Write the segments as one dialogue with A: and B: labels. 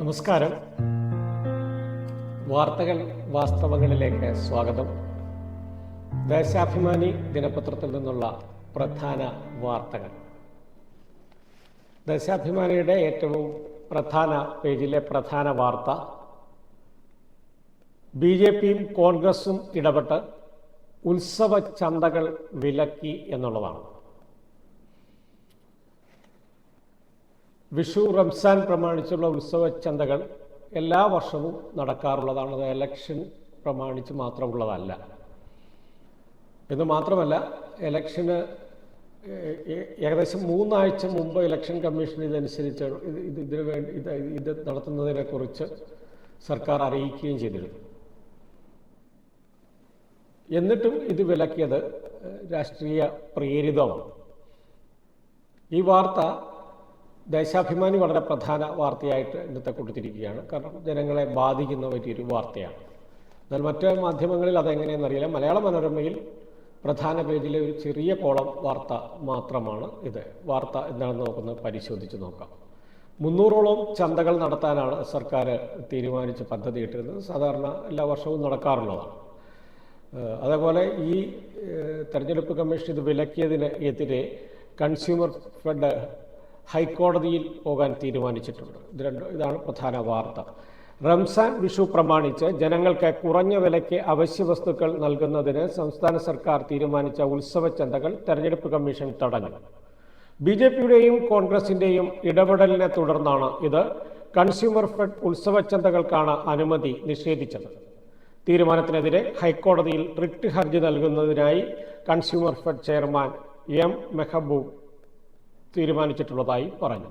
A: നമസ്കാരം. വാർത്തകൾ വാസ്തവങ്ങളിലേക്ക് സ്വാഗതം. ദേശാഭിമാനി ദിനപത്രത്തിൽ നിന്നുള്ള പ്രധാന വാർത്തകൾ. ദേശാഭിമാനിയുടെ ഏറ്റവും പ്രധാന പേജിലെ പ്രധാന വാർത്ത ബി ജെ പിയും കോൺഗ്രസും ഇടപെട്ട് ഉത്സവ ചന്തകൾ വിലക്കി എന്നുള്ളതാണ്. വിഷു റംസാൻ പ്രമാണിച്ചുള്ള ഉത്സവ ചന്തകൾ എല്ലാ വർഷവും നടക്കാറുള്ളതാണ്. അത് എലക്ഷൻ പ്രമാണിച്ച് മാത്രമുള്ളതല്ല. എന്ന് മാത്രമല്ല ഏ- ഏകദേശം മൂന്നാഴ്ച മുമ്പ് ഇലക്ഷൻ കമ്മീഷൻ ഇതനുസരിച്ച് ഇത് ഇത് ഇതിനു വേണ്ടി ഇത് ഇത് നടത്തുന്നതിനെക്കുറിച്ച് സർക്കാർ അറിയിക്കുകയും ചെയ്തിരുന്നു. എന്നിട്ടും ഇത് വിലക്കിയത് രാഷ്ട്രീയ പ്രേരിതമാണ്. ഈ വാർത്ത ദേശാഭിമാനി വളരെ പ്രധാന വാർത്തയായിട്ട് ഇന്നത്തെ കൊടുത്തിരിക്കുകയാണ് കാരണം ജനങ്ങളെ ബാധിക്കുന്ന വലിയൊരു വാർത്തയാണ്. എന്നാൽ മറ്റ് മാധ്യമങ്ങളിൽ അതെങ്ങനെയെന്നറിയില്ല മലയാള മനോരമയിൽ പ്രധാന പേജിലെ ഒരു ചെറിയ കോളം വാർത്ത മാത്രമാണ് ഇത്. വാർത്ത എന്താണെന്ന് നോക്കുന്നത് പരിശോധിച്ച് നോക്കാം. മുന്നൂറോളം ചന്തകൾ നടത്താനാണ് സർക്കാർ തീരുമാനിച്ച് പദ്ധതി ഇട്ടിരുന്നത് സാധാരണ എല്ലാ വർഷവും നടക്കാറുള്ളതാണ്. അതേപോലെ ഈ തെരഞ്ഞെടുപ്പ് കമ്മീഷൻ ഇത് വിലക്കിയതിനെതിരെ കൺസ്യൂമർ ഫെഡ് ഹൈക്കോടതിയിൽ പോകാൻ തീരുമാനിച്ചിട്ടുണ്ട്. ഇത് രണ്ട് ഇതാണ് പ്രധാന വാർത്ത. റംസാൻ വിഷു പ്രമാണിച്ച് ജനങ്ങൾക്ക് കുറഞ്ഞ വിലയ്ക്ക് അവശ്യ വസ്തുക്കൾ നൽകുന്നതിന് സംസ്ഥാന സർക്കാർ തീരുമാനിച്ച ഉത്സവ ചന്തകൾ തെരഞ്ഞെടുപ്പ് കമ്മീഷൻ തടഞ്ഞു. ബി ജെ പിയുടെയും കോൺഗ്രസിന്റെയും ഇടപെടലിനെ തുടർന്നാണ് ഇത് കൺസ്യൂമർ ഫെഡ് ഉത്സവ ചന്തകൾക്കാണ് അനുമതി നിഷേധിച്ചത്. തീരുമാനത്തിനെതിരെ ഹൈക്കോടതിയിൽ റിട്ട് ഹർജി നൽകുന്നതിനായി consumer fed chairman M Mehboob തീരുമാനിച്ചിട്ടുള്ളതായി പറഞ്ഞു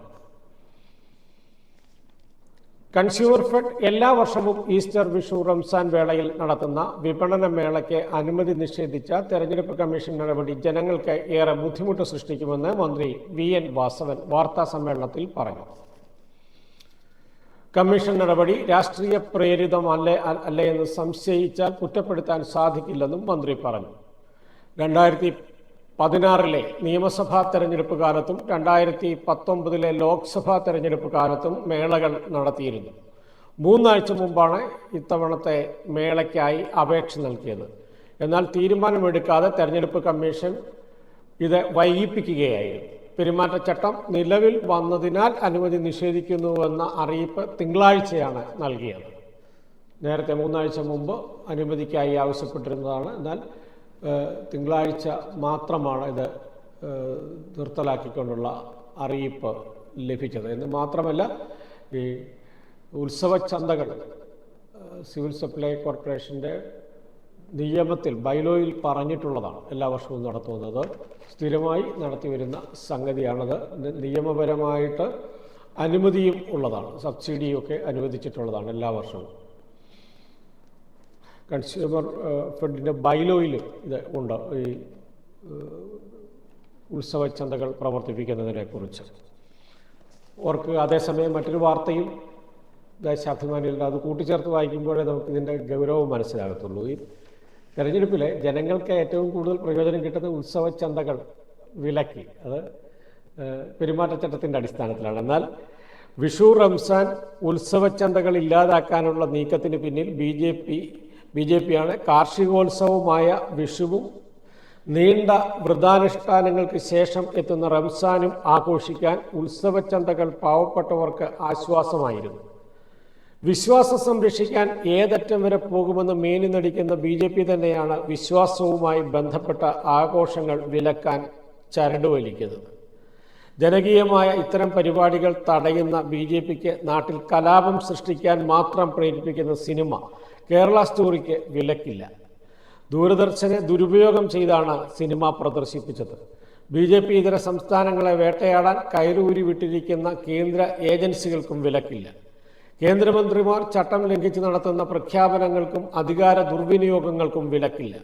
A: കൺസ്യൂമർ ഫെഡ് എല്ലാ വർഷവും ഈസ്റ്റർ വിഷു റംസാൻ വേളയിൽ നടത്തുന്ന വിപണന മേളയ്ക്ക് അനുമതി നിഷേധിച്ച തെരഞ്ഞെടുപ്പ് കമ്മീഷൻ നടപടി ജനങ്ങൾക്ക് ഏറെ ബുദ്ധിമുട്ട് സൃഷ്ടിക്കുമെന്ന് മന്ത്രി വി എൻ വാസവൻ വാർത്താ സമ്മേളനത്തിൽ പറഞ്ഞു. കമ്മീഷൻ നടപടി രാഷ്ട്രീയ പ്രേരിതമല്ലേ അല്ലേ എന്ന് സംശയിച്ചാൽ കുറ്റപ്പെടുത്താൻ സാധിക്കില്ലെന്നും മന്ത്രി പറഞ്ഞു. രണ്ടായിരത്തി പതിനാറിലെ നിയമസഭാ തെരഞ്ഞെടുപ്പ് കാലത്തും രണ്ടായിരത്തി പത്തൊമ്പതിലെ ലോക്സഭാ തെരഞ്ഞെടുപ്പ് കാലത്തും മേളകൾ നടത്തിയിരുന്നു. മൂന്നാഴ്ച മുമ്പാണ് ഇത്തവണത്തെ മേളയ്ക്കായി അപേക്ഷ നൽകിയത്. എന്നാൽ തീരുമാനമെടുക്കാതെ തെരഞ്ഞെടുപ്പ് കമ്മീഷൻ ഇത് വൈകിപ്പിക്കുകയായിരുന്നു. പെരുമാറ്റച്ചട്ടം നിലവിൽ വന്നതിനാൽ അനുമതി നിഷേധിക്കുന്നുവെന്ന അറിയിപ്പ് തിങ്കളാഴ്ചയാണ് നൽകിയത്. നേരത്തെ മൂന്നാഴ്ച മുമ്പ് അനുമതിക്കായി ആവശ്യപ്പെട്ടിരുന്നതാണ്. എന്നാൽ തിങ്കളാഴ്ച മാത്രമാണ് ഇത് നിർത്തലാക്കിക്കൊണ്ടുള്ള അറിയിപ്പ് ലഭിച്ചത്. എന്ന് മാത്രമല്ല ഈ ഉത്സവ ചന്തകൾ സിവിൽ സപ്ലൈ കോർപ്പറേഷന്റെ നിയമത്തിൽ ബൈലോയിൽ പറഞ്ഞിട്ടുള്ളതാണ് എല്ലാ വർഷവും നടത്തുന്നത്. സ്ഥിരമായി നടത്തി വരുന്ന സംഗതിയാണത് നിയമപരമായിട്ട് അനുമതിയും ഉള്ളതാണ്. സബ്സിഡിയും ഒക്കെ അനുവദിച്ചിട്ടുള്ളതാണ് എല്ലാ വർഷവും. കൺസ്യൂമർ ഫെഡിന്റെ ബൈലോയിൽ ഇത് ഉണ്ട്. ഈ ഉത്സവ ചന്തകൾ പ്രവർത്തിപ്പിക്കുന്നതിനെക്കുറിച്ച്. ഓർക്ക് അതേസമയം മറ്റൊരു വാർത്തയും ദേശാഭിമാനിയിൽ അത് കൂട്ടിച്ചേർത്ത് വായിക്കുമ്പോഴേ നമുക്ക് ഇതിന്റെ ഗൗരവം മനസ്സിലാകത്തുള്ളൂ. ഈ തെരഞ്ഞെടുപ്പിലെ ജനങ്ങൾക്ക് ഏറ്റവും കൂടുതൽ പ്രയോജനം കിട്ടുന്ന ഉത്സവ ചന്തകൾ വിലക്കി. അത് പെരുമാറ്റച്ചട്ടത്തിന്റെ അടിസ്ഥാനത്തിലാണ്. എന്നാൽ വിഷു റംസാൻ ഉത്സവ ചന്തകൾ ഇല്ലാതാക്കാനുള്ള നീക്കത്തിന് പിന്നിൽ B J P B J പിയാണ് കാർഷികോത്സവമായ വിഷുവും നീണ്ട വ്രതാനുഷ്ഠാനങ്ങൾക്ക് ശേഷം എത്തുന്ന റംസാനും ആഘോഷിക്കാൻ ഉത്സവ ചന്തകൾ പാവപ്പെട്ടവർക്ക് ആശ്വാസമായിരുന്നു. വിശ്വാസം സംരക്ഷിക്കാൻ ഏതറ്റം വരെ പോകുമെന്ന് മേനി നടിക്കുന്ന ബി ജെ പി തന്നെയാണ് വിശ്വാസവുമായി ബന്ധപ്പെട്ട ആഘോഷങ്ങൾ വിലക്കാൻ ചരടുവലിക്കുന്നത്. ജനകീയമായ ഇത്തരം പരിപാടികൾ തടയുന്ന ബി ജെ പിക്ക് നാട്ടിൽ കലാപം സൃഷ്ടിക്കാൻ മാത്രം പ്രേരിപ്പിക്കുന്ന സിനിമ കേരള സ്റ്റോറിക്ക് വിലക്കില്ല. ദൂരദർശനെ ദുരുപയോഗം ചെയ്താണ് സിനിമ പ്രദർശിപ്പിച്ചത്. ബി ജെ പി ഇതര സംസ്ഥാനങ്ങളെ വേട്ടയാടാൻ കയറൂരി വിട്ടിരിക്കുന്ന കേന്ദ്ര ഏജൻസികൾക്കും വിലക്കില്ല. കേന്ദ്രമന്ത്രിമാർ ചട്ടം ലംഘിച്ച് നടത്തുന്ന പ്രഖ്യാപനങ്ങൾക്കും അധികാര ദുർവിനിയോഗങ്ങൾക്കും വിലക്കില്ല.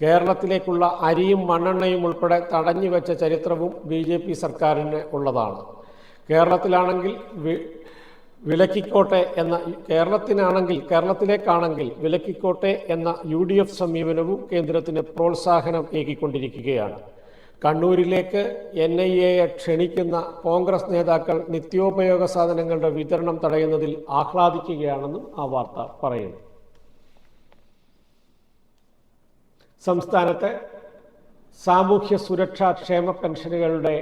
A: കേരളത്തിലേക്കുള്ള അരിയും മണ്ണെണ്ണയും ഉൾപ്പെടെ തടഞ്ഞു വെച്ച ചരിത്രവും ബി ജെ പി സർക്കാരിന് ഉള്ളതാണ്. കേരളത്തിലാണെങ്കിൽ വിലക്കിക്കോട്ടെ എന്ന കേരളത്തിനാണെങ്കിൽ കേരളത്തിലേക്കാണെങ്കിൽ വിലക്കിക്കോട്ടെ എന്ന യു ഡി എഫ് സമീപനവും കേന്ദ്രത്തിന് പ്രോത്സാഹനം ഏകിക്കൊണ്ടിരിക്കുകയാണ്. കണ്ണൂരിലേക്ക് എൻ ഐ എയെ ക്ഷണിക്കുന്ന കോൺഗ്രസ് നേതാക്കൾ നിത്യോപയോഗ സാധനങ്ങളുടെ വിതരണം തടയുന്നതിൽ ആഹ്ലാദിക്കുകയാണെന്നും ആ വാർത്ത പറയുന്നു. സംസ്ഥാനത്തെ സാമൂഹ്യ സുരക്ഷാ ക്ഷേമ പെൻഷനുകളുടെ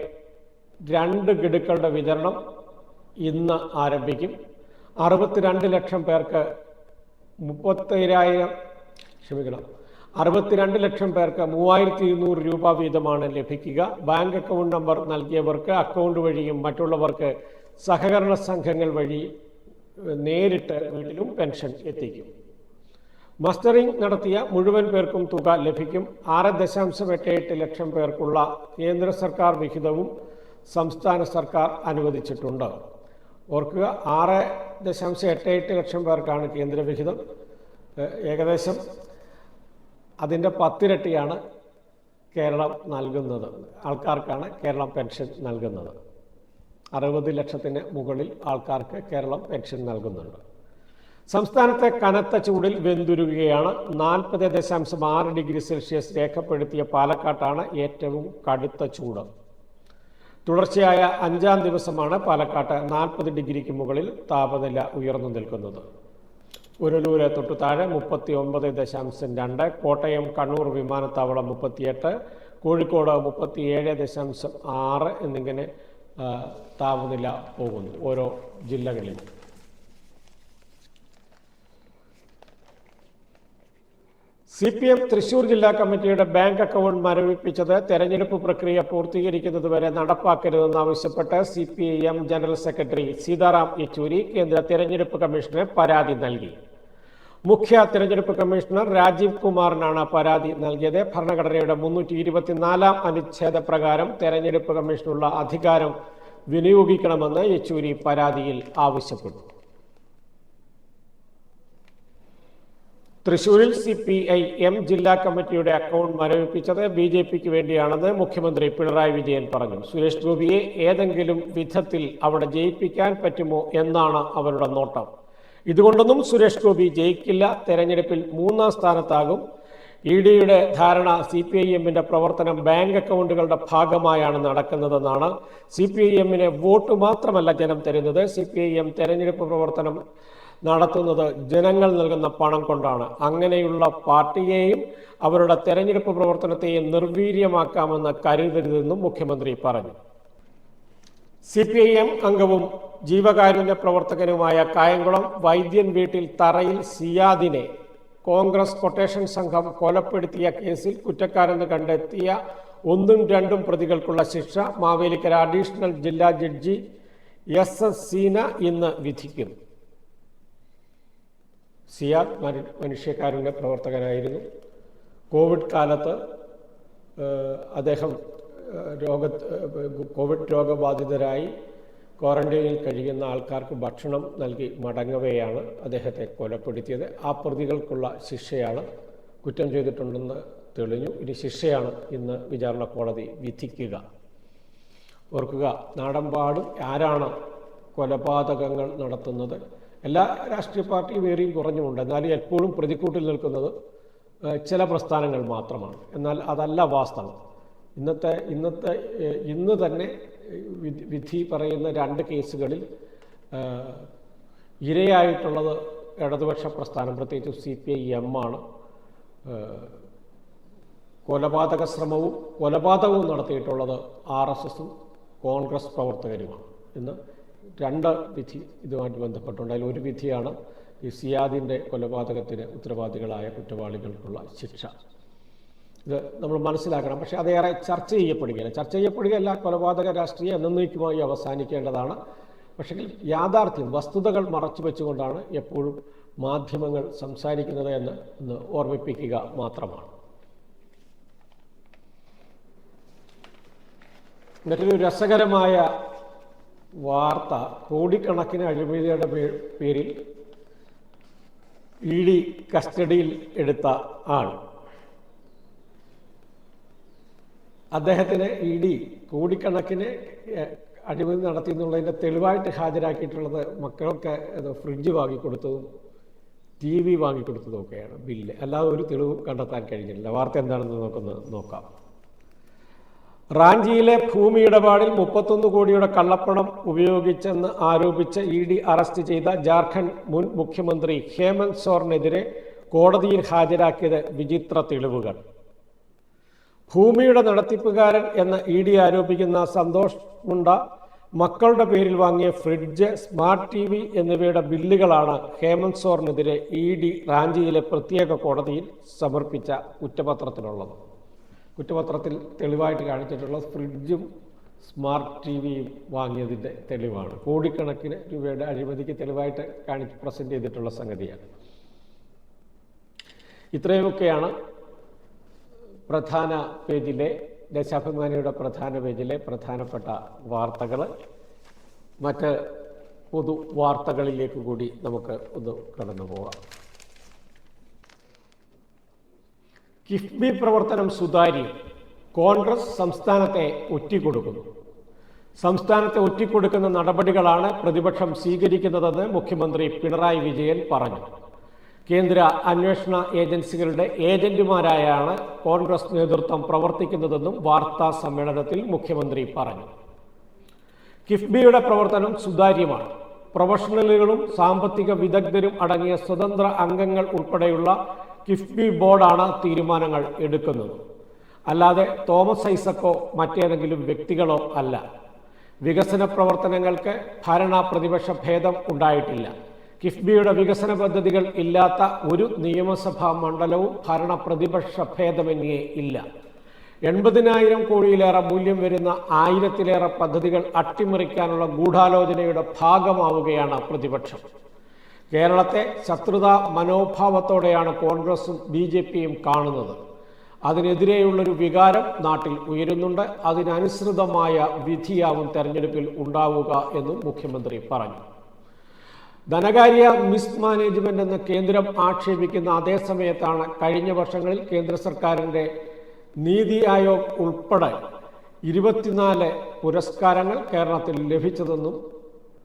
A: രണ്ട് ഗഡുക്കളുടെ വിതരണം ഇന്ന് ആരംഭിക്കും. അറുപത്തിരണ്ട് ലക്ഷം പേർക്ക് മുപ്പത്തേഴായിരം ക്ഷമിക്കണം അറുപത്തിരണ്ട് ലക്ഷം പേർക്ക് മൂവായിരത്തി ഇരുന്നൂറ് രൂപ വീതമാണ് ലഭിക്കുക. ബാങ്ക് അക്കൗണ്ട് നമ്പർ നൽകിയവർക്ക് അക്കൗണ്ട് വഴിയും മറ്റുള്ളവർക്ക് സഹകരണ സംഘങ്ങൾ വഴി നേരിട്ട് വീട്ടിലും പെൻഷൻ എത്തിക്കും. മസ്റ്ററിംഗ് നടത്തിയ മുഴുവൻ പേർക്കും തുക ലഭിക്കും. ആറ് ദശാംശം എട്ട് എട്ട് ലക്ഷം പേർക്കുള്ള കേന്ദ്ര സർക്കാർ വിഹിതവും സംസ്ഥാന സർക്കാർ അനുവദിച്ചിട്ടുണ്ട്. ഓർക്കുക ആറ് ദശാംശം എട്ട് എട്ട് ലക്ഷം പേർക്കാണ് കേന്ദ്ര വിഹിതം. ഏകദേശം അതിന്റെ പത്തിരട്ടിയാണ് കേരളം നൽകുന്നത്. ആൾക്കാർക്കാണ് കേരളം പെൻഷൻ നൽകുന്നത്. അറുപത് ലക്ഷത്തിന് മുകളിൽ ആൾക്കാർക്ക് കേരളം പെൻഷൻ നൽകുന്നുണ്ട്. സംസ്ഥാനത്തെ കനത്ത ചൂടിൽ വെന്തുരുകയാണ്. നാൽപ്പത് ദശാംശം ആറ് ഡിഗ്രി സെൽഷ്യസ് രേഖപ്പെടുത്തിയ പാലക്കാട്ടാണ് ഏറ്റവും കടുത്ത ചൂട്. തുടർച്ചയായ അഞ്ചാം ദിവസമാണ് പാലക്കാട്ട് നാൽപ്പത് ഡിഗ്രിക്ക് മുകളിൽ താപനില ഉയർന്നു നിൽക്കുന്നത്. ഉരുളൂര് തൊട്ടു താഴെ മുപ്പത്തി ഒമ്പത് ദശാംശം രണ്ട് കോട്ടയം കണ്ണൂർ വിമാനത്താവളം മുപ്പത്തിയെട്ട് കോഴിക്കോട് മുപ്പത്തിയേഴ് ദശാംശം ആറ് എന്നിങ്ങനെ താപനില പോകുന്നു ഓരോ ജില്ലകളിലും. സി പി എം തൃശൂർ ജില്ലാ കമ്മിറ്റിയുടെ ബാങ്ക് അക്കൗണ്ട് മരവിപ്പിച്ചത് തെരഞ്ഞെടുപ്പ് പ്രക്രിയ പൂർത്തീകരിക്കുന്നതുവരെ നടപ്പാക്കരുതെന്നാവശ്യപ്പെട്ട് C P I M general secretary Sitaram Yechury കേന്ദ്ര തെരഞ്ഞെടുപ്പ് കമ്മീഷന് പരാതി നൽകി. മുഖ്യ തെരഞ്ഞെടുപ്പ് കമ്മീഷണർ രാജീവ് കുമാറിനാണ് പരാതി നൽകിയത്. ഭരണഘടനയുടെ മുന്നൂറ്റി ഇരുപത്തിനാലാം അനുച്ഛേദ പ്രകാരം തെരഞ്ഞെടുപ്പ് കമ്മീഷനുള്ള അധികാരം വിനിയോഗിക്കണമെന്ന് യെച്ചൂരി പരാതിയിൽ ആവശ്യപ്പെട്ടു. തൃശൂരിൽ സി പി ഐ എം ജില്ലാ കമ്മിറ്റിയുടെ അക്കൗണ്ട് മരവിപ്പിച്ചത് ബി ജെ പിക്ക് വേണ്ടിയാണെന്ന് മുഖ്യമന്ത്രി പിണറായി വിജയൻ പറഞ്ഞു. സുരേഷ് ഗോപിയെ ഏതെങ്കിലും വിധത്തിൽ അവിടെ ജയിപ്പിക്കാൻ പറ്റുമോ എന്നാണ് അവരുടെ നോട്ടം. ഇതുകൊണ്ടൊന്നും സുരേഷ് ഗോപി ജയിക്കില്ല. തെരഞ്ഞെടുപ്പിൽ മൂന്നാം സ്ഥാനത്താകും. ഇ ഡിയുടെ ധാരണ സി പി ഐ എമ്മിന്റെ പ്രവർത്തനം ബാങ്ക് അക്കൗണ്ടുകളുടെ ഭാഗമായാണ് നടക്കുന്നതെന്നാണ് സി പി ഐ എമ്മിന് വോട്ട് മാത്രമല്ല ജനം തരുന്നത്. സി പി ഐ എം തെരഞ്ഞെടുപ്പ് പ്രവർത്തനം നടത്തുന്നത് ജനങ്ങൾ നൽകുന്ന പണം കൊണ്ടാണ്. അങ്ങനെയുള്ള പാർട്ടിയെയും അവരുടെ തെരഞ്ഞെടുപ്പ് പ്രവർത്തനത്തെയും നിർവീര്യമാക്കാമെന്ന് കരുതരുതെന്നും മുഖ്യമന്ത്രി പറഞ്ഞു. സി പി ഐ എം അംഗവും ജീവകാരുണ്യ പ്രവർത്തകനുമായ കായംകുളം വൈദ്യൻ വീട്ടിൽ തറയിൽ സിയാദിനെ കോൺഗ്രസ് കൊട്ടേഷൻ സംഘം കൊലപ്പെടുത്തിയ കേസിൽ കുറ്റക്കാരെന്ന് കണ്ടെത്തിയ ഒന്നും രണ്ടും പ്രതികൾക്കുള്ള ശിക്ഷ മാവേലിക്കര അഡീഷണൽ ജില്ലാ ജഡ്ജി എസ് എസ് സീന ഇന്ന് വിധിക്കും. സിയാദ് മനുഷ്യക്കാരുടെ പ്രവർത്തകനായിരുന്നു. കോവിഡ് കാലത്ത് അദ്ദേഹം രോഗ കോവിഡ് രോഗബാധിതരായി ക്വാറന്റൈനിൽ കഴിയുന്ന ആൾക്കാർക്ക് ഭക്ഷണം നൽകി മടങ്ങവെയാണ് അദ്ദേഹത്തെ കൊലപ്പെടുത്തിയത്. ആ പ്രതികൾക്കുള്ള ശിക്ഷയാണ് കുറ്റം ചെയ്തിട്ടുണ്ടെന്ന് തെളിഞ്ഞു. ഇനി ശിക്ഷയാണ് ഇന്ന് വിചാരണ കോടതി വിധിക്കുക. ഓർക്കുക നാടമ്പാടും ആരാണ് കൊലപാതകങ്ങൾ നടത്തുന്നത്? എല്ലാ രാഷ്ട്രീയ പാർട്ടിയും ഏറിയും കുറഞ്ഞുമുണ്ട്. എന്നാലും എപ്പോഴും പ്രതിക്കൂട്ടിൽ നിൽക്കുന്നത് ചില പ്രസ്ഥാനങ്ങൾ മാത്രമാണ്. എന്നാൽ അതല്ല വാസ്തവം. ഇന്നത്തെ ഇന്നത്തെ ഇന്ന് തന്നെ വിധി പറയുന്ന രണ്ട് കേസുകളിൽ ഇരയായിട്ടുള്ളത് ഇടതുപക്ഷ പ്രസ്ഥാനം പ്രത്യേകിച്ച് സി പി ഐ എം ആണ്. കൊലപാതക ശ്രമവും കൊലപാതകവും നടത്തിയിട്ടുള്ളത് ആർ എസ് എസും കോൺഗ്രസ് പ്രവർത്തകരുമാണ്. ഇന്ന് രണ്ട് വിധി ഇതുമായിട്ട് ബന്ധപ്പെട്ടുണ്ട്. അതിൽ ഒരു വിധിയാണ് ഈ സിയാദിന്റെ കൊലപാതകത്തിന് ഉത്തരവാദികളായ കുറ്റവാളികൾക്കുള്ള ശിക്ഷ. ഇത് നമ്മൾ മനസ്സിലാക്കണം. പക്ഷേ അതേറെ ചർച്ച ചെയ്യപ്പെടുകയില്ല. ചർച്ച ചെയ്യപ്പെടുകയല്ല കൊലപാതക രാഷ്ട്രീയം എന്നേക്കുമായി അവസാനിക്കേണ്ടതാണ്. പക്ഷേ യാഥാർത്ഥ്യം വസ്തുതകൾ മറച്ചു വെച്ചുകൊണ്ടാണ് എപ്പോഴും മാധ്യമങ്ങൾ സംസാരിക്കുന്നത് എന്ന് ഒന്ന് ഓർമ്മിപ്പിക്കുക മാത്രമാണ്. മറ്റൊരു രസകരമായ വാർത്ത കോടിക്കണക്കിന് അഴിമതിയുടെ പേരിൽ ഇ ഡി കസ്റ്റഡിയിൽ എടുത്ത ആൾ. അദ്ദേഹത്തിന് ഇ ഡി കോടിക്കണക്കിന് അഴിമതി നടത്തി എന്നുള്ളതിന്റെ തെളിവായിട്ട് ഹാജരാക്കിയിട്ടുള്ളത് മക്കൾക്ക് ഫ്രിഡ്ജ് വാങ്ങിക്കൊടുത്തതും ടി വി വാങ്ങിക്കൊടുത്തതും ഒക്കെയാണ് ബില്ല്. അല്ലാതെ ഒരു തെളിവും കണ്ടെത്താൻ കഴിഞ്ഞിട്ടില്ല. വാർത്ത എന്താണെന്ന് നമുക്കൊന്ന് നോക്കാം. റാഞ്ചിയിലെ ഭൂമി ഇടപാടിൽ മുപ്പത്തൊന്ന് കോടിയുടെ കള്ളപ്പണം ഉപയോഗിച്ചെന്ന് ആരോപിച്ച് ഇ ഡി അറസ്റ്റ് ചെയ്ത ജാർഖണ്ഡ് മുൻ മുഖ്യമന്ത്രി ഹേമന്ത് സോറിനെതിരെ കോടതിയിൽ ഹാജരാക്കിയത് വിചിത്ര തെളിവുകൾ. ഭൂമിയുടെ നടത്തിപ്പുകാരൻ എന്ന് ഇ ഡി ആരോപിക്കുന്ന സന്തോഷ് മുണ്ട മക്കളുടെ പേരിൽ വാങ്ങിയ ഫ്രിഡ്ജ് സ്മാർട്ട് ടി വി എന്നിവയുടെ ബില്ലുകളാണ് ഹേമന്ത് സോറിനെതിരെ ഇ ഡി റാഞ്ചിയിലെ പ്രത്യേക കോടതിയിൽ സമർപ്പിച്ച കുറ്റപത്രത്തിലുള്ളത്. കുറ്റപത്രത്തിൽ തെളിവായിട്ട് കാണിച്ചിട്ടുള്ള ഫ്രിഡ്ജും സ്മാർട്ട് ടി വിയും വാങ്ങിയതിന്റെ തെളിവാണ്. കോടിക്കണക്കിന് രൂപയുടെ അഴിമതിക്ക് തെളിവായിട്ട് കാണിച്ച് പ്രസന്റ് ചെയ്തിട്ടുള്ള സംഗതിയാണ്. ഇത്രയുമൊക്കെയാണ് പ്രധാന പേജിലെ ദേശാഭിമാനിയുടെ പ്രധാന പേജിലെ പ്രധാനപ്പെട്ട വാർത്തകൾ മറ്റ് പൊതു വാർത്തകളിലേക്ക് കൂടി നമുക്ക് ഒന്ന് കടന്നു പോകാം കിഫ്ബി പ്രവർത്തനം സുതാര്യം. കോൺഗ്രസ് സംസ്ഥാനത്തെ ഒറ്റിക്കൊടുക്കുന്നു. സംസ്ഥാനത്തെ ഒറ്റിക്കൊടുക്കുന്ന നടപടികളാണ് പ്രതിപക്ഷം സ്വീകരിക്കുന്നതെന്ന് മുഖ്യമന്ത്രി പിണറായി വിജയൻ പറഞ്ഞു. കേന്ദ്ര അന്വേഷണ ഏജൻസികളുടെ ഏജന്റുമാരായാണ് കോൺഗ്രസ് നേതൃത്വം പ്രവർത്തിക്കുന്നതെന്നും വാർത്താ സമ്മേളനത്തിൽ മുഖ്യമന്ത്രി പറഞ്ഞു. കിഫ്ബിയുടെ പ്രവർത്തനം സുതാര്യമാണ്. പ്രൊഫഷണലുകളും സാമ്പത്തിക വിദഗ്ധരും അടങ്ങിയ സ്വതന്ത്ര അംഗങ്ങൾ ഉൾപ്പെടെയുള്ള കിഫ്ബി ബോർഡാണ് തീരുമാനങ്ങൾ എടുക്കുന്നത്. അല്ലാതെ തോമസ് ഐസക്കോ മറ്റേതെങ്കിലും വ്യക്തികളോ അല്ല. വികസന പ്രവർത്തനങ്ങൾക്ക് ഭരണ പ്രതിപക്ഷ ഭേദം ഉണ്ടായിട്ടില്ല. കിഫ്ബിയുടെ വികസന പദ്ധതികൾ ഇല്ലാത്ത ഒരു നിയമസഭാ മണ്ഡലവും ഭരണ പ്രതിപക്ഷ ഭേദമന്യേ ഇല്ല. എൺപതിനായിരം കോടിയിലേറെ മൂല്യം വരുന്ന ആയിരത്തിലേറെ പദ്ധതികൾ അട്ടിമറിക്കാനുള്ള ഗൂഢാലോചനയുടെ ഭാഗമാവുകയാണ് പ്രതിപക്ഷം. കേരളത്തെ ശത്രുതാ മനോഭാവത്തോടെയാണ് കോൺഗ്രസും ബി ജെ പിയും കാണുന്നത്. അതിനെതിരെയുള്ളൊരു വികാരം നാട്ടിൽ ഉയരുന്നുണ്ട്. അതിനനുസൃതമായ വിധിയാവും തെരഞ്ഞെടുപ്പിൽ ഉണ്ടാവുക എന്നും മുഖ്യമന്ത്രി പറഞ്ഞു. ധനകാര്യ മിസ്മാനേജ്മെന്റ് എന്ന് കേന്ദ്രം ആക്ഷേപിക്കുന്ന അതേ സമയത്താണ് കഴിഞ്ഞ വർഷങ്ങളിൽ കേന്ദ്ര സർക്കാരിന്റെ നീതി ആയോഗ് ഉൾപ്പെടെ ഇരുപത്തിനാല് പുരസ്കാരങ്ങൾ കേരളത്തിൽ ലഭിച്ചതെന്നും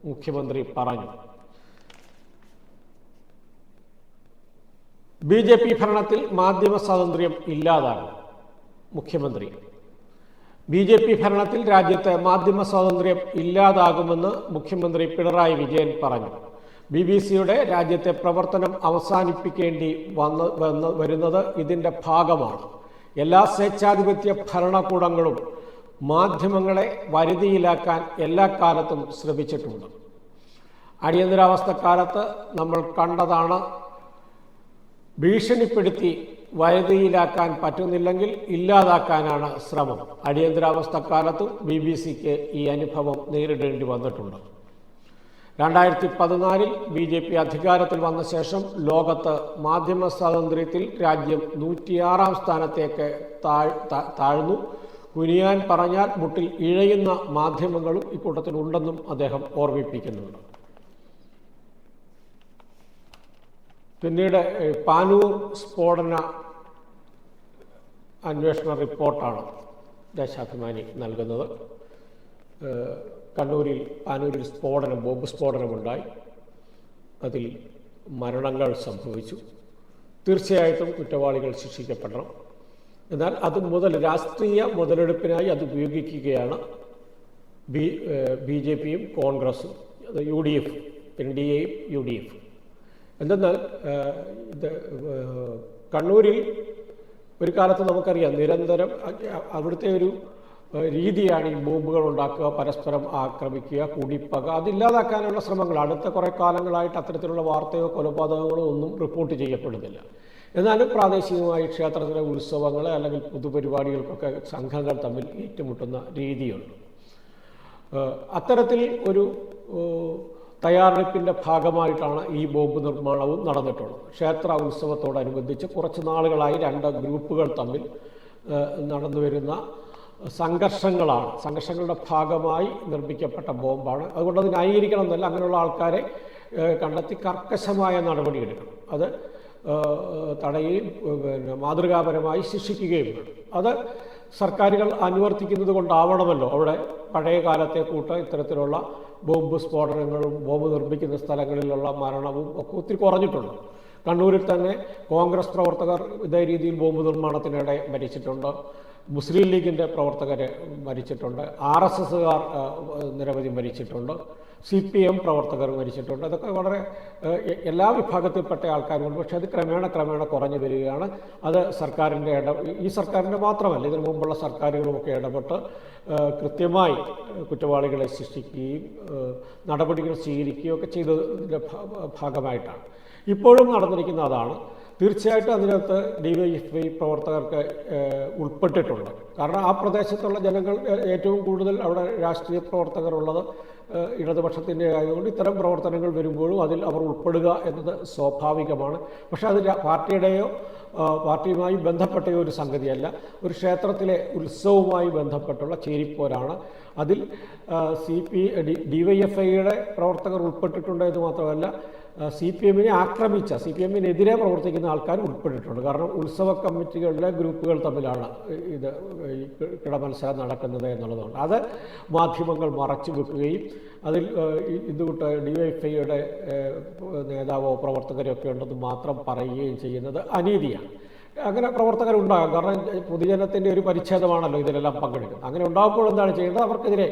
A: മുഖ്യമന്ത്രി പറഞ്ഞു. ബി ജെ പി ഭരണത്തിൽ മാധ്യമ സ്വാതന്ത്ര്യം ഇല്ലാതാകും മുഖ്യമന്ത്രി ബി ജെ പി ഭരണത്തിൽ രാജ്യത്ത് മാധ്യമ സ്വാതന്ത്ര്യം ഇല്ലാതാകുമെന്ന് മുഖ്യമന്ത്രി പിണറായി വിജയൻ പറഞ്ഞു. ബി ബി സിയുടെ രാജ്യത്തെ പ്രവർത്തനം അവസാനിപ്പിക്കേണ്ടി വന്ന് വന്ന് വരുന്നത് ഇതിന്റെ ഭാഗമാണ്. എല്ലാ സ്വേച്ഛാധിപത്യ ഭരണകൂടങ്ങളും മാധ്യമങ്ങളെ വരുതിയിലാക്കാൻ എല്ലാ കാലത്തും ശ്രമിച്ചിട്ടുണ്ട്. അടിയന്തരാവസ്ഥക്കാലത്ത് നമ്മൾ കണ്ടതാണ് ഭീഷണിപ്പെടുത്തി വയതിയിലാക്കാൻ പറ്റുന്നില്ലെങ്കിൽ ഇല്ലാതാക്കാനാണ് ശ്രമം. അടിയന്തരാവസ്ഥക്കാലത്തും ബി ബി സിക്ക് ഈ അനുഭവം നേരിടേണ്ടി വന്നിട്ടുണ്ട്. രണ്ടായിരത്തി പതിനാലിൽ ബി ജെ പി അധികാരത്തിൽ വന്ന ശേഷം ലോകത്ത് മാധ്യമ സ്വാതന്ത്ര്യത്തിൽ രാജ്യം നൂറ്റിയാറാം സ്ഥാനത്തേക്ക് താഴ് താഴ്ന്നു. കുനിയാൻ പറഞ്ഞാൽ മുട്ടിൽ ഇഴയുന്ന മാധ്യമങ്ങളും ഇക്കൂട്ടത്തിലുണ്ടെന്നും അദ്ദേഹം ഓർമ്മിപ്പിക്കുന്നുണ്ട്. പിന്നീട് പാനൂർ സ്ഫോടന അന്വേഷണ റിപ്പോർട്ടാണ് ദേശാഭിമാനി നൽകുന്നത്. കണ്ണൂരിൽ പാനൂരിൽ സ്ഫോടനം ബോംബ് സ്ഫോടനമുണ്ടായി. അതിൽ മരണങ്ങൾ സംഭവിച്ചു. തീർച്ചയായിട്ടും കുറ്റവാളികൾ ശിക്ഷിക്കപ്പെടണം. എന്നാൽ അത് മുതൽ രാഷ്ട്രീയ മുതലെടുപ്പിനായി അത് ഉപയോഗിക്കുകയാണ് ബി ബി ജെ പിയും കോൺഗ്രസും. യു ഡി എഫും എൻ ഡി എയും യു ഡി എഫും. എന്തെന്നാൽ ഇത് കണ്ണൂരിൽ ഒരു കാലത്ത് നമുക്കറിയാം നിരന്തരം അവിടുത്തെ ഒരു രീതിയാണ് ഈ ബോംബുകൾ ഉണ്ടാക്കുക പരസ്പരം ആക്രമിക്കുക കുടിപ്പക അതില്ലാതാക്കാനുള്ള ശ്രമങ്ങൾ. അടുത്ത കുറേ കാലങ്ങളായിട്ട് അത്തരത്തിലുള്ള വാർത്തയോ കൊലപാതകങ്ങളോ ഒന്നും റിപ്പോർട്ട് ചെയ്യപ്പെടുന്നില്ല. എന്നാലും പ്രാദേശികമായി ക്ഷേത്രത്തിലെ ഉത്സവങ്ങൾ അല്ലെങ്കിൽ പൊതുപരിപാടികൾക്കൊക്കെ സംഘങ്ങൾ തമ്മിൽ ഏറ്റുമുട്ടുന്ന രീതിയുണ്ട്. അത്തരത്തിൽ ഒരു തയ്യാറെടുപ്പിന്റെ ഭാഗമായിട്ടാണ് ഈ ബോംബ് നിർമ്മാണവും നടന്നിട്ടുള്ളത്. ക്ഷേത്ര ഉത്സവത്തോടനുബന്ധിച്ച് കുറച്ച് നാളുകളായി രണ്ട് ഗ്രൂപ്പുകൾ തമ്മിൽ നടന്നു വരുന്ന സംഘർഷങ്ങളാണ്. സംഘർഷങ്ങളുടെ ഭാഗമായി നിർമ്മിക്കപ്പെട്ട ബോംബാണ്. അതുകൊണ്ട് അത് ന്യായീകരിക്കണം എന്നല്ല അങ്ങനെയുള്ള ആൾക്കാരെ കണ്ടെത്തി കർക്കശമായ നടപടിയെടുക്കണം. അത് തടയുകയും പിന്നെ മാതൃകാപരമായി ശിക്ഷിക്കുകയും വേണം. അത് സർക്കാരുകൾ അനുവർത്തിക്കുന്നത് കൊണ്ടാവണമല്ലോ. അവിടെ പഴയ കാലത്തെ കൂട്ട ഇത്തരത്തിലുള്ള ബോംബ് സ്ഫോടനങ്ങളും ബോംബ് നിർമ്മിക്കുന്ന സ്ഥലങ്ങളിലുള്ള മരണവും ഒക്കെ ഒത്തിരി കുറഞ്ഞിട്ടുണ്ട്. കണ്ണൂരിൽ തന്നെ കോൺഗ്രസ് പ്രവർത്തകർ ഇതേ രീതിയിൽ ബോംബ് നിർമ്മാണത്തിനിടെ മരിച്ചിട്ടുണ്ട്. മുസ്ലിം ലീഗിന്റെ പ്രവർത്തകർ മരിച്ചിട്ടുണ്ട്. ആർ എസ് എസുകാർ നിരവധി മരിച്ചിട്ടുണ്ട്. സി പി എം പ്രവർത്തകർ മരിച്ചിട്ടുണ്ട്. അതൊക്കെ വളരെ എല്ലാ വിഭാഗത്തിൽപ്പെട്ട ആൾക്കാരുമുണ്ട് പക്ഷേ അത് ക്രമേണ ക്രമേണ കുറഞ്ഞു വരികയാണ്. അത് സർക്കാരിന്റെ ഇട ഈ സർക്കാരിന്റെ മാത്രമല്ല ഇതിനു മുമ്പുള്ള സർക്കാരുകളുമൊക്കെ ഇടപെട്ട് കൃത്യമായി കുറ്റവാളികളെ ശിക്ഷിക്കുകയും നടപടികൾ സ്വീകരിക്കുകയും ഒക്കെ ചെയ്തതിന്റെ ഭാഗമായിട്ടാണ്. ഇപ്പോഴും നടന്നിരിക്കുന്ന അതാണ്. തീർച്ചയായിട്ടും അതിനകത്ത് ഡിവൈഎഫ്ഐ പ്രവർത്തകർക്ക് ഉൾപ്പെട്ടിട്ടുണ്ട്. കാരണം ആ പ്രദേശത്തുള്ള ജനങ്ങൾ ഏറ്റവും കൂടുതൽ അവിടെ രാഷ്ട്രീയ പ്രവർത്തകരുള്ളത് ഇടതുപക്ഷത്തിന്റെ ആയതുകൊണ്ട് ഇത്തരം പ്രവർത്തനങ്ങൾ വരുമ്പോഴും അതിൽ അവർ ഉൾപ്പെടുക എന്നത് സ്വാഭാവികമാണ്. പക്ഷേ അത് പാർട്ടിയുടെയോ പാർട്ടിയുമായി ബന്ധപ്പെട്ട ഒരു സംഗതിയല്ല. ഒരു ക്ഷേത്രത്തിലെ ഉത്സവവുമായി ബന്ധപ്പെട്ടുള്ള ചേരിപ്പോരാണ്. അതിൽ C P D Y F ഐയുടെ പ്രവർത്തകർ ഉൾപ്പെട്ടിട്ടുണ്ട് എന്ന് മാത്രമല്ല സി പി എമ്മിനെ ആക്രമിച്ച സി പി എമ്മിനെതിരെ പ്രവർത്തിക്കുന്ന ആൾക്കാർ ഉൾപ്പെട്ടിട്ടുണ്ട്. കാരണം ഉത്സവ കമ്മിറ്റികളിലെ ഗ്രൂപ്പുകൾ തമ്മിലാണ് ഇത് കിടമത്സരം നടക്കുന്നത് എന്നുള്ളതുകൊണ്ട്. അത് മാധ്യമങ്ങൾ മറച്ചു വെക്കുകയും അതിൽ ഇതുകൂട്ട് ഡി വൈ എഫ് ഐയുടെ നേതാവോ പ്രവർത്തകരോ ഒക്കെ ഉണ്ടെന്ന് മാത്രം പറയുകയും ചെയ്യുന്നത് അനീതിയാണ്. അങ്ങനെ പ്രവർത്തകരുണ്ടാകും കാരണം പൊതുജനത്തിന്റെ ഒരു പരിച്ഛേദമാണല്ലോ ഇതിലെല്ലാം പങ്കെടുക്കുന്നത്. അങ്ങനെ ഉണ്ടാകുമ്പോൾ എന്താണ് ചെയ്യേണ്ടത്? അവർക്കെതിരെ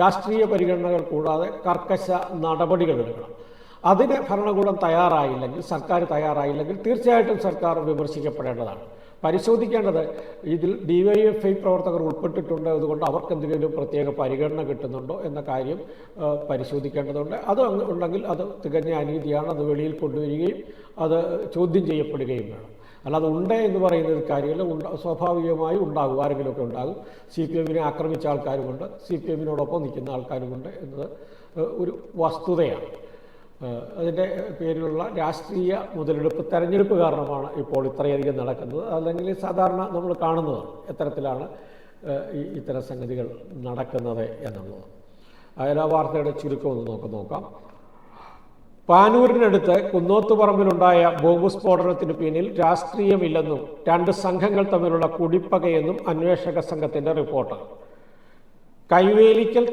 A: രാഷ്ട്രീയ പരിഗണനകൾ കൂടാതെ കർക്കശ നടപടികൾ എടുക്കണം. അതിന് ഭരണകൂടം തയ്യാറായില്ലെങ്കിൽ സർക്കാർ തയ്യാറായില്ലെങ്കിൽ തീർച്ചയായിട്ടും സർക്കാർ വിമർശിക്കപ്പെടേണ്ടതാണ്. പരിശോധിക്കേണ്ടത് ഇതിൽ ഡി വൈ എഫ് ഐ പ്രവർത്തകർ ഉൾപ്പെട്ടിട്ടുണ്ട്. അതുകൊണ്ട് അവർക്ക് എന്തെങ്കിലും പ്രത്യേക പരിഗണന കിട്ടുന്നുണ്ടോ എന്ന കാര്യം പരിശോധിക്കേണ്ടതുണ്ട്. അത് ഉണ്ടെങ്കിൽ അത് തികഞ്ഞ അനീതിയാണ്. അത് വെളിയിൽ കൊണ്ടുവരികയും അത് ചോദ്യം ചെയ്യപ്പെടുകയും വേണം. അല്ലാതെ ഉണ്ട് എന്ന് പറയുന്ന ഒരു കാര്യമല്ല. സ്വാഭാവികമായി ഉണ്ടാകും. ആരെങ്കിലുമൊക്കെ ഉണ്ടാകും. സി പി എമ്മിനെ ആക്രമിച്ച ആൾക്കാരുമുണ്ട്. സി പി എമ്മിനോടൊപ്പം നിൽക്കുന്ന ആൾക്കാരുമുണ്ട് എന്നത് ഒരു വസ്തുതയാണ്. അതിന്റെ പേരിലുള്ള രാഷ്ട്രീയ മുതലെടുപ്പ് തെരഞ്ഞെടുപ്പ് കാരണമാണ് ഇപ്പോൾ ഇത്രയധികം നടക്കുന്നത്. അല്ലെങ്കിൽ സാധാരണ നമ്മൾ കാണുന്നതാണ് എത്തരത്തിലാണ് ഈ ഇത്തരം സംഗതികൾ നടക്കുന്നത് എന്നുള്ളത്. അയലാ വാർത്തയുടെ ചുരുക്കം ഒന്ന് നോക്ക് നോക്കാം. പാനൂരിനടുത്ത് കുന്നോത്തുപറമ്പിലുണ്ടായ ബോംബ് സ്ഫോടനത്തിന് പിന്നിൽ രാഷ്ട്രീയമില്ലെന്നും രണ്ട് സംഘങ്ങൾ തമ്മിലുള്ള കുടിപ്പകയെന്നും അന്വേഷക സംഘത്തിന്റെ റിപ്പോർട്ട്. കൈവേലിക്കൽ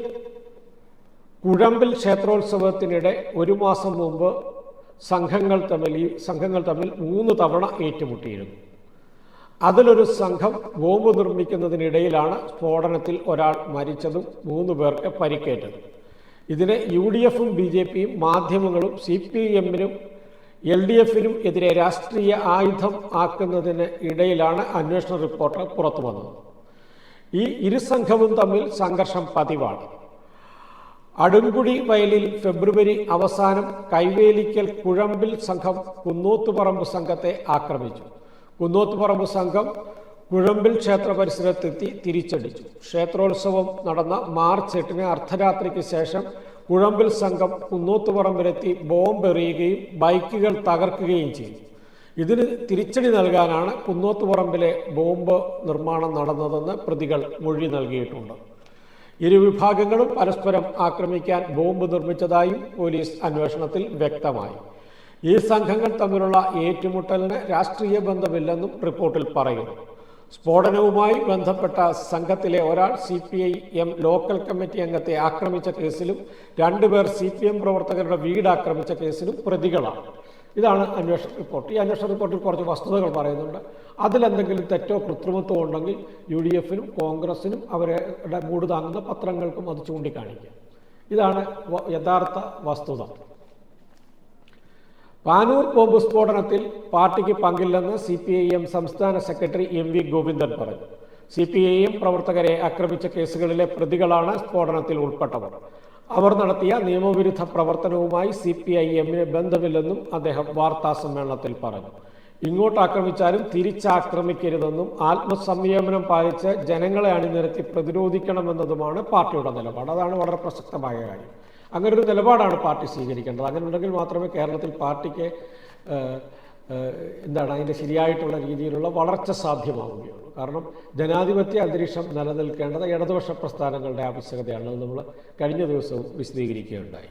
A: കുഴമ്പിൽ ക്ഷേത്രോത്സവത്തിനിടെ ഒരു മാസം മുമ്പ് സംഘങ്ങൾ തമ്മിൽ ഈ സംഘങ്ങൾ തമ്മിൽ മൂന്ന് തവണ ഏറ്റുമുട്ടിയിരുന്നു. അതിലൊരു സംഘം ബോംബ് നിർമ്മിക്കുന്നതിനിടയിലാണ് സ്ഫോടനത്തിൽ ഒരാൾ മരിച്ചതും മൂന്ന് പേർക്ക് പരിക്കേറ്റതും. ഇതിനെ യു ഡി എഫും ബി ജെ പിയും മാധ്യമങ്ങളും സി പി എമ്മിനും എൽ ഡി എഫിനും എതിരെ രാഷ്ട്രീയ ആയുധം ആക്കുന്നതിന് ഇടയിലാണ് അന്വേഷണ റിപ്പോർട്ട് പുറത്തു വന്നത്. ഈ ഇരു സംഘവും തമ്മിൽ സംഘർഷം പതിവാണ്. അടുങ്കുടി വയലിൽ ഫെബ്രുവരി അവസാനം കൈവേലിക്കൽ കുഴമ്പിൽ സംഘം കുന്നോത്തുപറമ്പ് സംഘത്തെ ആക്രമിച്ചു. കുന്നോത്തുപറമ്പ് സംഘം കുഴമ്പിൽ ക്ഷേത്ര പരിസരത്തെത്തി തിരിച്ചടിച്ചു. ക്ഷേത്രോത്സവം നടന്ന മാർച്ച് എട്ടിന് അർദ്ധരാത്രിക്ക് ശേഷം കുഴമ്പിൽ സംഘം കുന്നോത്തുപറമ്പിലെത്തി ബോംബ് എറിയുകയും ബൈക്കുകൾ തകർക്കുകയും ചെയ്തു. ഇതിന് തിരിച്ചടി നൽകാനാണ് കുന്നോത്തുപറമ്പിലെ ബോംബ് നിർമ്മാണം നടന്നതെന്ന് പ്രതികൾ മൊഴി നൽകിയിട്ടുണ്ട്. ഇരു വിഭാഗങ്ങളും പരസ്പരം ആക്രമിക്കാൻ ബോംബ് നിർമ്മിച്ചതായും പോലീസ് അന്വേഷണത്തിൽ വ്യക്തമായി. ഈ സംഘങ്ങൾ തമ്മിലുള്ള ഏറ്റുമുട്ടലിന് രാഷ്ട്രീയ ബന്ധമില്ലെന്നും റിപ്പോർട്ടിൽ പറയുന്നു. സ്ഫോടനവുമായി ബന്ധപ്പെട്ട സംഘത്തിലെ ഒരാൾ C P I M local committee അംഗത്തെ ആക്രമിച്ച കേസിലും രണ്ടുപേർ സി പി എം പ്രവർത്തകരുടെ വീട് ആക്രമിച്ച കേസിലും പ്രതികളാണ്. ഇതാണ് അന്വേഷണ റിപ്പോർട്ട്. ഈ അന്വേഷണ റിപ്പോർട്ടിൽ കുറച്ച് വസ്തുതകൾ പറയുന്നുണ്ട്. അതിലെന്തെങ്കിലും തെറ്റോ കൃത്രിമത്വം ഉണ്ടെങ്കിൽ യു ഡി എഫിനും കോൺഗ്രസിനും അവരുടെ മൂട് താങ്ങുന്ന പത്രങ്ങൾക്കും അത് ചൂണ്ടിക്കാണിക്കുക ഇതാണ് യഥാർത്ഥ വസ്തുത. പാനൂർ ബോംബ് സ്ഫോടനത്തിൽ പാർട്ടിക്ക് പങ്കില്ലെന്ന് സി പി ഐ എം സംസ്ഥാന സെക്രട്ടറി എം വി ഗോവിന്ദൻ പറഞ്ഞു. സി പി ഐ എം പ്രവർത്തകരെ ആക്രമിച്ച കേസുകളിലെ പ്രതികളാണ് സ്ഫോടനത്തിൽ ഉൾപ്പെട്ടവർ. അവർ നടത്തിയ നിയമവിരുദ്ധ പ്രവർത്തനവുമായി സി പി ഐ എമ്മിന് ബന്ധമില്ലെന്നും അദ്ദേഹം വാർത്താ സമ്മേളനത്തിൽ പറഞ്ഞു. ഇങ്ങോട്ട് ആക്രമിച്ചാലും തിരിച്ചാക്രമിക്കരുതെന്നും ആത്മസംയമനം പാലിച്ച് ജനങ്ങളെ അണിനിരത്തി പ്രതിരോധിക്കണമെന്നതുമാണ് പാർട്ടിയുടെ നിലപാട്. അതാണ് വളരെ പ്രസക്തമായ കാര്യം. അങ്ങനെ ഒരു നിലപാടാണ് പാർട്ടി സ്വീകരിക്കേണ്ടത്. അങ്ങനെ ഉണ്ടെങ്കിൽ മാത്രമേ കേരളത്തിൽ പാർട്ടിക്ക് എന്താണ് അതിന്റെ ശരിയായിട്ടുള്ള രീതിയിലുള്ള വളർച്ച സാധ്യമാവുകയുള്ളൂ. കാരണം ജനാധിപത്യ അന്തരീക്ഷം നിലനിൽക്കേണ്ടത് ഇടതുപക്ഷ പ്രസ്ഥാനങ്ങളുടെ ആവശ്യകതയാണ്. നമ്മൾ കഴിഞ്ഞ ദിവസവും വിശദീകരിക്കുകയുണ്ടായി.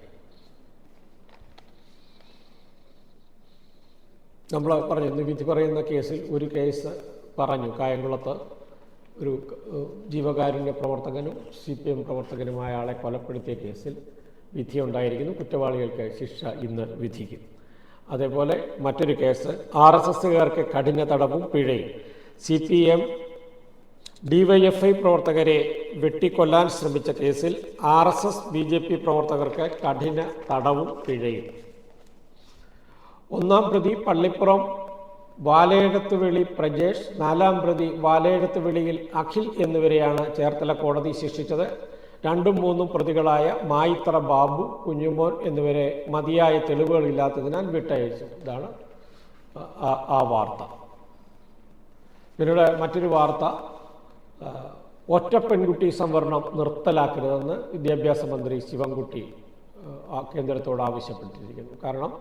A: നമ്മൾ പറഞ്ഞു വിധി പറയുന്ന കേസിൽ ഒരു കേസ് പറഞ്ഞു. കായംകുളത്ത് ഒരു ജീവകാരുണ്യ പ്രവർത്തകനും സി പി എം പ്രവർത്തകനുമായ ആളെ കൊലപ്പെടുത്തിയ കേസിൽ വിധിയുണ്ടായിരിക്കുന്നു. കുറ്റവാളികൾക്ക് ശിക്ഷ ഇന്ന് വിധിക്കും. അതേപോലെ മറ്റൊരു കേസ് ആർ എസ് എസുകാർക്ക് കഠിന തടവും പിഴയും. സി പി എം ഡിവൈഎഫ്ഐ പ്രവർത്തകരെ വെട്ടിക്കൊല്ലാൻ ശ്രമിച്ച കേസിൽ R S S B J P പ്രവർത്തകർക്ക് കഠിന തടവും പിഴയും. ഒന്നാം പ്രതി പള്ളിപ്പുറം വാലയെഴുത്തുവിളി പ്രജേഷ് നാലാം പ്രതി വാലയെഴുത്തുവിളിയിൽ അഖിൽ എന്നിവരെയാണ് ചേർത്തല കോടതി ശിക്ഷിച്ചത്. രണ്ടും മൂന്നും പ്രതികളായ മായിത്ര ബാബു കുഞ്ഞുമോൻ എന്നിവരെ മതിയായ തെളിവുകളില്ലാത്തതിനാൽ വിട്ടയച്ചു. ഇതാണ് ആ- വാർത്ത. പിന്നീട് മറ്റൊരു വാർത്ത ഒറ്റ പെൺകുട്ടി സംവരണം നിർത്തലാക്കരുതെന്ന് വിദ്യാഭ്യാസ മന്ത്രി ശിവൻകുട്ടി കേന്ദ്രത്തോട് ആവശ്യപ്പെട്ടിരിക്കുന്നു. കാരണം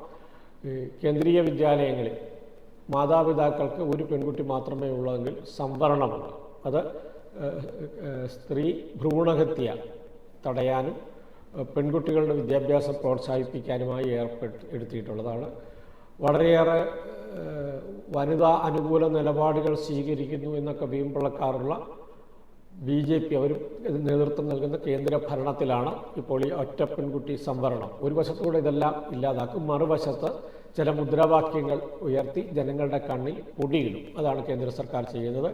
A: കേന്ദ്രീയ വിദ്യാലയങ്ങളിൽ മാതാപിതാക്കൾക്ക് ഒരു പെൺകുട്ടി മാത്രമേ ഉള്ളെങ്കിൽ സംവരണമുണ്ട്. അത് സ്ത്രീ ഭ്രൂണഹത്യ തടയാനും പെൺകുട്ടികളുടെ വിദ്യാഭ്യാസം പ്രോത്സാഹിപ്പിക്കാനുമായി ഏർപ്പെട്ട് എടുത്തിട്ടുള്ളതാണ്. വളരെയേറെ വനിതാ അനുകൂല നിലപാടുകൾ സ്വീകരിക്കുന്നു എന്നൊക്കെ വീമ്പിളക്കാറുള്ള ബി ജെ പി അവർ നേതൃത്വം നൽകുന്ന കേന്ദ്ര ഭരണത്തിലാണ് ഇപ്പോൾ ഈ ഒറ്റ പെൺകുട്ടി സംവരണം. ഒരു വശത്തൂടെ ഇതെല്ലാം ഇല്ലാതാക്കും മറുവശത്ത് ചില മുദ്രാവാക്യങ്ങൾ ഉയർത്തി ജനങ്ങളുടെ കണ്ണിൽ പൊടിയിടും. അതാണ് കേന്ദ്ര സർക്കാർ ചെയ്യുന്നത്.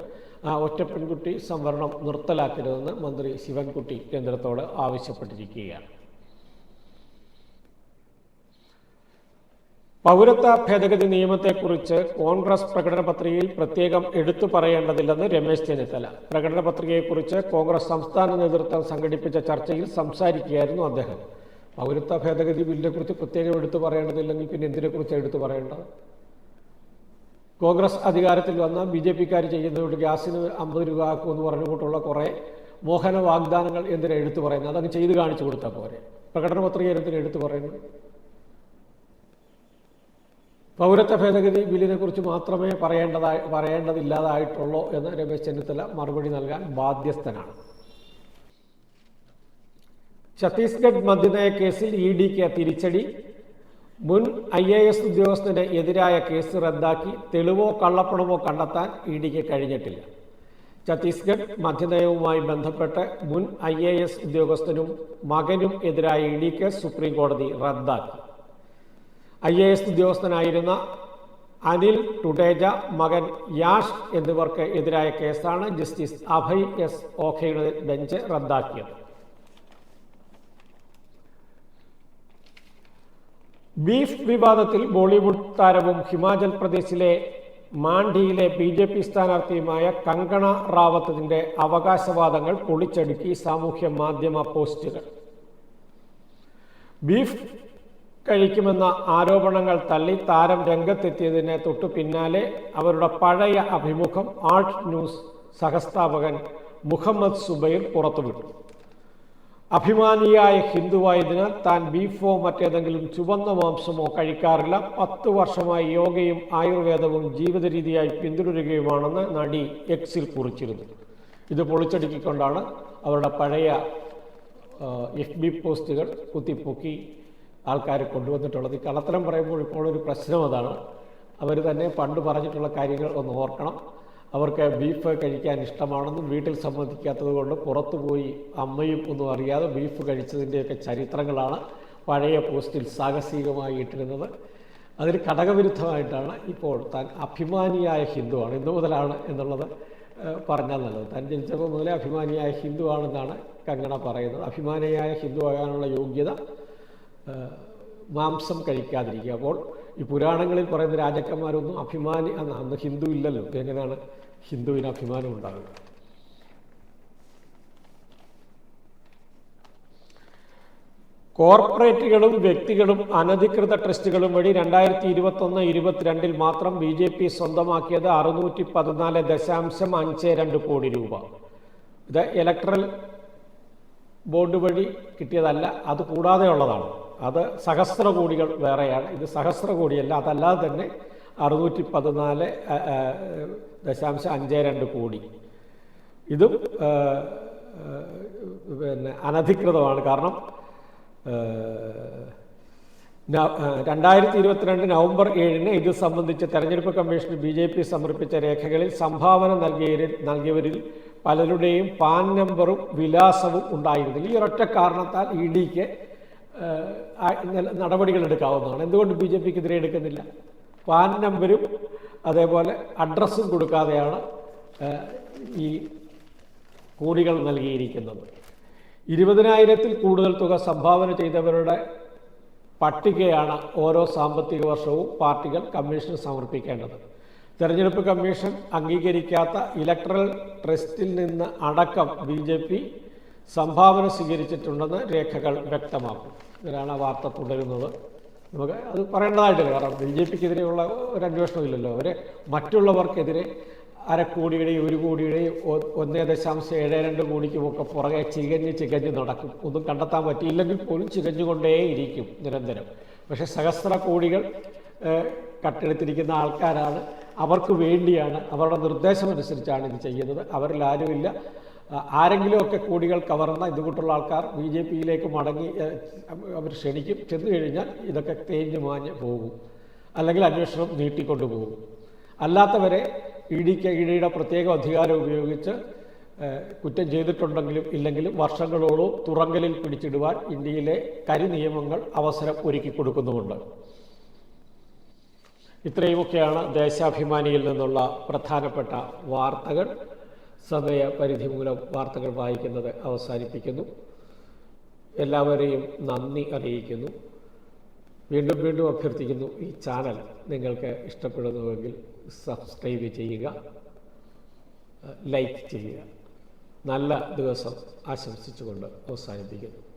A: ആ ഒറ്റ പെൺകുട്ടി സംവരണം നിർത്തലാക്കരുതെന്ന് മന്ത്രി ശിവൻകുട്ടി കേന്ദ്രത്തോട് ആവശ്യപ്പെട്ടിരിക്കുകയാണ്. പൗരത്വ ഭേദഗതി നിയമത്തെക്കുറിച്ച് കോൺഗ്രസ് പ്രകടന പത്രികയിൽ പ്രത്യേകം എടുത്തു പറയേണ്ടതില്ലെന്ന് രമേശ് ചെന്നിത്തല. പ്രകടന പത്രികയെക്കുറിച്ച് കോൺഗ്രസ് സംസ്ഥാന നേതൃത്വം സംഘടിപ്പിച്ച ചർച്ചയിൽ സംസാരിക്കുകയായിരുന്നു അദ്ദേഹം. പൗരത്വ ഭേദഗതി ബില്ലിനെക്കുറിച്ച് പ്രത്യേകം എടുത്തു പറയേണ്ടതില്ലെങ്കിൽ പിന്നെ എന്തിനെക്കുറിച്ച് എടുത്തു പറയേണ്ടത്? കോൺഗ്രസ് അധികാരത്തിൽ വന്ന ബി ജെ പിക്കാർ ചെയ്യുന്നതുകൊണ്ട് ഗ്യാസിന് അമ്പത് രൂപ ആക്കുമെന്ന് പറഞ്ഞുകൊണ്ടുള്ള കുറേ മോഹന വാഗ്ദാനങ്ങൾ എന്തിനാണ് എടുത്തു പറയുന്നത്? അതങ്ങ് ചെയ്ത് കാണിച്ചു കൊടുത്താൽ പോരെ. പ്രകടന പത്രിക എന്തിനാണ് എടുത്തു പറയുന്നത്? പൗരത്വ ഭേദഗതി ബില്ലിനെ കുറിച്ച് മാത്രമേ പറയേണ്ടതായി പറയേണ്ടതില്ലാതായിട്ടുള്ളൂ എന്ന് രമേശ് ചെന്നിത്തല മറുപടി നൽകാൻ ബാധ്യസ്ഥനാണ്. ഛത്തീസ്ഗഡ് മദ്യനയ കേസിൽ ഇ ഡിക്ക് തിരിച്ചടി. മുൻ ഐ എ എസ് ഉദ്യോഗസ്ഥന് എതിരായ കേസ് റദ്ദാക്കി തെളിവോ കള്ളപ്പണമോ കണ്ടെത്താൻ ഇ ഡിക്ക് കഴിഞ്ഞിട്ടില്ല. ഛത്തീസ്ഗഡ് മദ്യനയവുമായി ബന്ധപ്പെട്ട് മുൻ ഐ എ എസ് ഉദ്യോഗസ്ഥനും മകനും എതിരായ ഇ ഡി കേസ് സുപ്രീം കോടതി റദ്ദാക്കി. ഐ എ എസ് ഉദ്യോഗസ്ഥനായിരുന്ന അനിൽ ടുഡേജ മകൻ യാഷ് എന്നിവർക്ക് എതിരായ കേസാണ് ജസ്റ്റിസ് അഭയ് എസ് ഓഖയുടെ ബെഞ്ച് റദ്ദാക്കിയത്. ബീഫ് വിവാദത്തിൽ ബോളിവുഡ് താരവും ഹിമാചൽ പ്രദേശിലെ മാണ്ഡിയിലെ ബി ജെ പി സ്ഥാനാർത്ഥിയുമായ കങ്കണ റാവത്തിന്റെ അവകാശവാദങ്ങൾ പൊളിച്ചടുക്കി സാമൂഹ്യ മാധ്യമ പോസ്റ്റുകൾ. ബീഫ് കഴിക്കുമെന്ന ആരോപണങ്ങൾ തള്ളി താരം രംഗത്തെത്തിയതിനെ തൊട്ടു പിന്നാലെ അവരുടെ പഴയ അഭിമുഖം ആർട്ട് ന്യൂസ് സഹസ്ഥാപകൻ മുഹമ്മദ് സുബൈർ പുറത്തുവിട്ടു. അഭിമാനിയായ ഹിന്ദുവായതിനാൽ താൻ ബീഫോ മറ്റേതെങ്കിലും ചുവന്ന മാംസമോ കഴിക്കാറില്ല. പത്ത് വർഷമായി യോഗയും ആയുർവേദവും ജീവിത രീതിയായി പിന്തുടരുകയുമാണെന്ന് നടി എക്സിൽ കുറിച്ചിരുന്നു. ഇത് പൊളിച്ചടുക്കിക്കൊണ്ടാണ് അവരുടെ പഴയ എഫ് ബി പോസ്റ്റുകൾ കുത്തിപ്പൊക്കി ആൾക്കാർ കൊണ്ടുവന്നിട്ടുള്ളത്. കള്ളത്തരം പറയുമ്പോൾ ഇപ്പോൾ ഒരു പ്രശ്നം അതാണ്. അവർ തന്നെ പണ്ട് പറഞ്ഞിട്ടുള്ള കാര്യങ്ങൾ ഒന്ന് ഓർക്കണം. അവർക്ക് ബീഫ് കഴിക്കാൻ ഇഷ്ടമാണെന്നും വീട്ടിൽ സമ്മതിക്കാത്തത് കൊണ്ട് പുറത്തു പോയി അമ്മയും ഒന്നും അറിയാതെ ബീഫ് കഴിച്ചതിന്റെയൊക്കെ ചരിത്രങ്ങളാണ് പഴയ പോസ്റ്റിൽ സാഹസികമായി ഇട്ടിരുന്നത്. അതിന് ഘടകവിരുദ്ധമായിട്ടാണ് ഇപ്പോൾ താൻ അഭിമാനിയായ ഹിന്ദുവാണ്. ഇന്നു മുതലാണ് എന്നുള്ളത് പറഞ്ഞാൽ നല്ലത്. താൻ ജനിച്ചപ്പോൾ മുതലേ അഭിമാനിയായ ഹിന്ദുവാണെന്നാണ് കങ്കണ പറയുന്നത്. അഭിമാനിയായ ഹിന്ദു ആകാനുള്ള യോഗ്യത മാംസം കഴിക്കാതിരിക്കുക. അപ്പോൾ ഈ പുരാണങ്ങളിൽ പറയുന്ന രാജാക്കന്മാരൊന്നും അഭിമാനി അന്ന് ഹിന്ദു ഇല്ലല്ലോ. എങ്ങനെയാണ് ഹിന്ദുവിന് അഭിമാനം ഉണ്ടാകുക കോർപ്പറേറ്റുകളും വ്യക്തികളും അനധികൃത ട്രസ്റ്റുകളും വഴി രണ്ടായിരത്തി ഇരുപത്തൊന്ന് ഇരുപത്തിരണ്ടിൽ മാത്രം ബി ജെ പി സ്വന്തമാക്കിയത് അറുന്നൂറ്റി പതിനാല് ദശാംശം അഞ്ച് രണ്ട് കോടി രൂപ. ഇത് ഇലക്ട്രൽ ബോർഡ് വഴി കിട്ടിയതല്ല അത് കൂടാതെ ഉള്ളതാണ് അത് സഹസ്ര കോടികൾ വേറെയാണ്. ഇത് സഹസ്ര കോടിയല്ല അതല്ലാതെ തന്നെ അറുന്നൂറ്റി പതിനാല് ദശാംശം അഞ്ച് രണ്ട് കോടി. ഇതും പിന്നെ അനധികൃതമാണ്. കാരണം രണ്ടായിരത്തി ഇരുപത്തിരണ്ട് നവംബർ ഏഴിന് ഇത് സംബന്ധിച്ച് തെരഞ്ഞെടുപ്പ് കമ്മീഷന് ബി ജെ പി സമർപ്പിച്ച രേഖകളിൽ സംഭാവന നൽകിയവരിൽ നൽകിയവരിൽ പലരുടെയും പാൻ നമ്പറും വിലാസവും ഉണ്ടായിരുന്നില്ല. ഈ ഒരൊറ്റ കാരണത്താൽ ഇ ഡിക്ക് നടപടികൾ എടുക്കാവുന്നതാണ്. എന്തുകൊണ്ട് ബി ജെ പിക്കെതിരെ എടുക്കുന്നില്ല? പാൻ നമ്പരും അതേപോലെ അഡ്രസ്സും കൊടുക്കാതെയാണ് ഈ കൂലികൾ നൽകിയിരിക്കുന്നത്. ഇരുപതിനായിരത്തിൽ കൂടുതൽ തുക സംഭാവന ചെയ്തവരുടെ പട്ടികയാണ് ഓരോ സാമ്പത്തിക വർഷവും പാർട്ടികൾ കമ്മീഷന് സമർപ്പിക്കേണ്ടത്. തെരഞ്ഞെടുപ്പ് കമ്മീഷൻ അംഗീകരിക്കാത്ത ഇലക്ട്രൽ ട്രസ്റ്റിൽ നിന്ന് അടക്കം ബി ജെ പി സംഭാവന സ്വീകരിച്ചിട്ടുണ്ടെന്ന് രേഖകൾ വ്യക്തമാക്കും. ഇതിലാണ് ആ വാർത്ത തുടരുന്നത്. നമുക്ക് അത് പറയേണ്ടതായിട്ടില്ല. കാരണം ബി ജെ പിക്കെതിരെയുള്ള ഒരു അന്വേഷണമില്ലല്ലോ അവർ മറ്റുള്ളവർക്കെതിരെ അരക്കോടിയുടെയും ഒരു കോടിയുടെയും ഒന്നേ ദശാംശം ഏഴ് രണ്ട് കോടിക്കുമൊക്കെ പുറകെ ചികഞ്ഞ് ചികഞ്ഞ് നടക്കും. ഒന്നും കണ്ടെത്താൻ പറ്റിയില്ലെങ്കിൽ പോലും ചികഞ്ഞുകൊണ്ടേയിരിക്കും നിരന്തരം. പക്ഷേ സഹസ്ര കോടികൾ കട്ടെടുത്തിരിക്കുന്ന ആൾക്കാരാണ്. അവർക്ക് വേണ്ടിയാണ് അവരുടെ നിർദ്ദേശമനുസരിച്ചാണ് ഇത് ചെയ്യുന്നത്. അവരിൽ ആരുമില്ല. ആരെങ്കിലുമൊക്കെ കൂടികൾ കവർന്ന ഇതുകൂട്ടുള്ള ആൾക്കാർ ബി ജെ പിയിലേക്ക് മടങ്ങി അവർ ക്ഷണിക്കും. ചെന്നു കഴിഞ്ഞാൽ ഇതൊക്കെ തേഞ്ഞു മാഞ്ഞ് പോകും. അല്ലെങ്കിൽ അന്വേഷണം നീട്ടിക്കൊണ്ടു പോകും. അല്ലാത്തവരെ ഇ ഡിക്ക് ഇ ഡിയുടെ പ്രത്യേക അധികാരം ഉപയോഗിച്ച് കുറ്റം ചെയ്തിട്ടുണ്ടെങ്കിലും ഇല്ലെങ്കിലും വർഷങ്ങളോളം തുറങ്കലിൽ പിടിച്ചിടുവാൻ ഇന്ത്യയിലെ കരി നിയമങ്ങൾ അവസരം ഒരുക്കി കൊടുക്കുന്നുമുണ്ട്. ഇത്രയുമൊക്കെയാണ് ദേശാഭിമാനിയിൽ നിന്നുള്ള പ്രധാനപ്പെട്ട വാർത്തകൾ. സമയപരിധി മൂലം വാർത്തകൾ വായിക്കുന്നത് അവസാനിപ്പിക്കുന്നു. എല്ലാവരെയും നന്ദി അറിയിക്കുന്നു. വീണ്ടും വീണ്ടും അഭ്യർത്ഥിക്കുന്നു ഈ ചാനൽ നിങ്ങൾക്ക് ഇഷ്ടപ്പെടുന്നുവെങ്കിൽ സബ്സ്ക്രൈബ് ചെയ്യുക ലൈക്ക് ചെയ്യുക. നല്ല ദിവസം ആശംസിച്ചുകൊണ്ട് അവസാനിപ്പിക്കുന്നു.